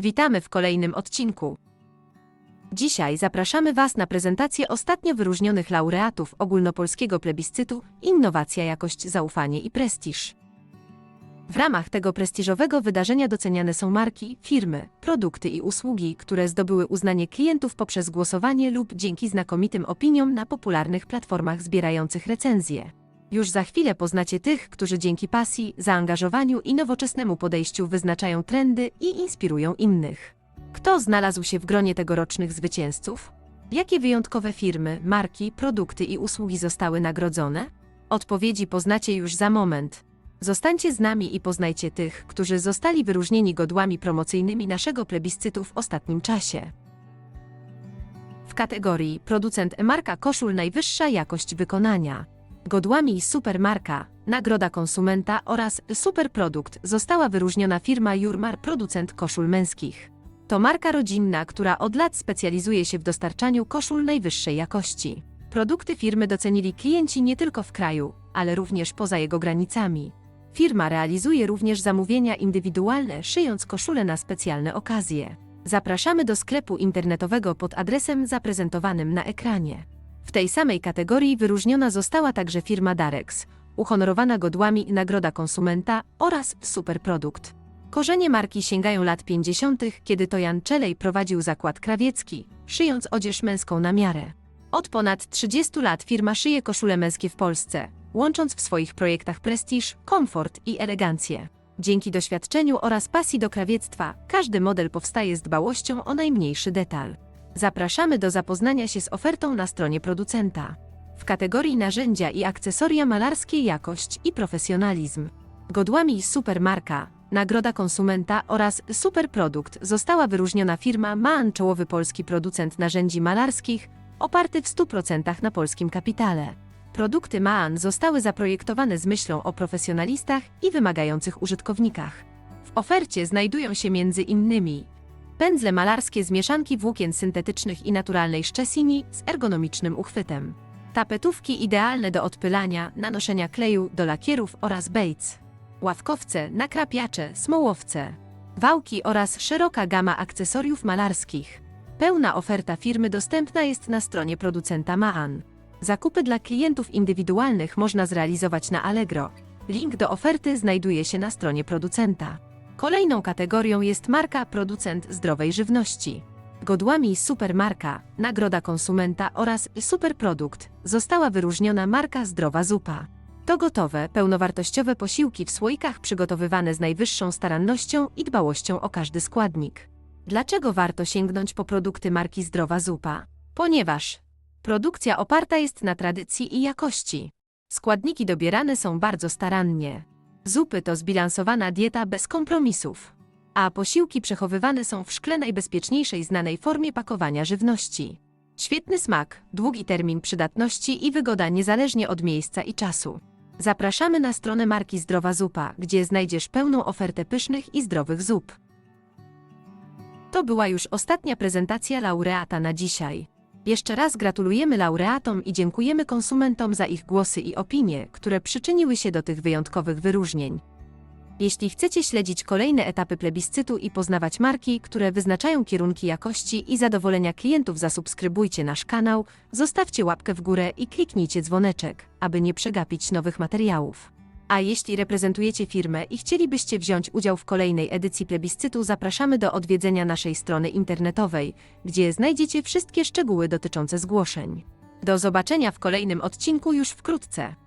Witamy w kolejnym odcinku. Dzisiaj zapraszamy Was na prezentację ostatnio wyróżnionych laureatów ogólnopolskiego plebiscytu Innowacja, jakość, zaufanie i prestiż. W ramach tego prestiżowego wydarzenia doceniane są marki, firmy, produkty i usługi, które zdobyły uznanie klientów poprzez głosowanie lub dzięki znakomitym opiniom na popularnych platformach zbierających recenzje. Już za chwilę poznacie tych, którzy dzięki pasji, zaangażowaniu i nowoczesnemu podejściu wyznaczają trendy i inspirują innych. Kto znalazł się w gronie tegorocznych zwycięzców? Jakie wyjątkowe firmy, marki, produkty i usługi zostały nagrodzone? Odpowiedzi poznacie już za moment. Zostańcie z nami i poznajcie tych, którzy zostali wyróżnieni godłami promocyjnymi naszego plebiscytu w ostatnim czasie. W kategorii producent marka koszul najwyższa jakość wykonania. Godłami Supermarka, Nagroda Konsumenta oraz Superprodukt została wyróżniona firma Jurmar, producent koszul męskich. To marka rodzinna, która od lat specjalizuje się w dostarczaniu koszul najwyższej jakości. Produkty firmy docenili klienci nie tylko w kraju, ale również poza jego granicami. Firma realizuje również zamówienia indywidualne, szyjąc koszule na specjalne okazje. Zapraszamy do sklepu internetowego pod adresem zaprezentowanym na ekranie. W tej samej kategorii wyróżniona została także firma Darex, uhonorowana godłami Nagroda Konsumenta oraz Superprodukt. Korzenie marki sięgają lat 50., kiedy to Jan Czelej prowadził zakład krawiecki, szyjąc odzież męską na miarę. Od ponad 30 lat firma szyje koszule męskie w Polsce, łącząc w swoich projektach prestiż, komfort i elegancję. Dzięki doświadczeniu oraz pasji do krawiectwa, każdy model powstaje z dbałością o najmniejszy detal. Zapraszamy do zapoznania się z ofertą na stronie producenta. W kategorii narzędzia i akcesoria malarskie jakość i profesjonalizm. Godłami Supermarka, Nagroda Konsumenta oraz Superprodukt została wyróżniona firma MAN, czołowy polski producent narzędzi malarskich, oparty w 100% na polskim kapitale. Produkty MAN zostały zaprojektowane z myślą o profesjonalistach i wymagających użytkownikach. W ofercie znajdują się innymi pędzle malarskie z mieszanki włókien syntetycznych i naturalnej szczesini z ergonomicznym uchwytem, tapetówki idealne do odpylania, nanoszenia kleju do lakierów oraz bejc, ławkowce, nakrapiacze, smołowce, wałki oraz szeroka gama akcesoriów malarskich. Pełna oferta firmy dostępna jest na stronie producenta Maan. Zakupy dla klientów indywidualnych można zrealizować na Allegro. Link do oferty znajduje się na stronie producenta. Kolejną kategorią jest marka producent zdrowej żywności. Godłami Supermarka, Nagroda Konsumenta oraz Superprodukt została wyróżniona marka Zdrowa Zupa. To gotowe, pełnowartościowe posiłki w słoikach przygotowywane z najwyższą starannością i dbałością o każdy składnik. Dlaczego warto sięgnąć po produkty marki Zdrowa Zupa? Ponieważ produkcja oparta jest na tradycji i jakości. Składniki dobierane są bardzo starannie. Zupy to zbilansowana dieta bez kompromisów. A posiłki przechowywane są w szkle najbezpieczniejszej znanej formie pakowania żywności. Świetny smak, długi termin przydatności i wygoda niezależnie od miejsca i czasu. Zapraszamy na stronę marki Zdrowa Zupa, gdzie znajdziesz pełną ofertę pysznych i zdrowych zup. To była już ostatnia prezentacja laureata na dzisiaj. Jeszcze raz gratulujemy laureatom i dziękujemy konsumentom za ich głosy i opinie, które przyczyniły się do tych wyjątkowych wyróżnień. Jeśli chcecie śledzić kolejne etapy plebiscytu i poznawać marki, które wyznaczają kierunki jakości i zadowolenia klientów, zasubskrybujcie nasz kanał, zostawcie łapkę w górę i kliknijcie dzwoneczek, aby nie przegapić nowych materiałów. A jeśli reprezentujecie firmę i chcielibyście wziąć udział w kolejnej edycji plebiscytu, zapraszamy do odwiedzenia naszej strony internetowej, gdzie znajdziecie wszystkie szczegóły dotyczące zgłoszeń. Do zobaczenia w kolejnym odcinku już wkrótce.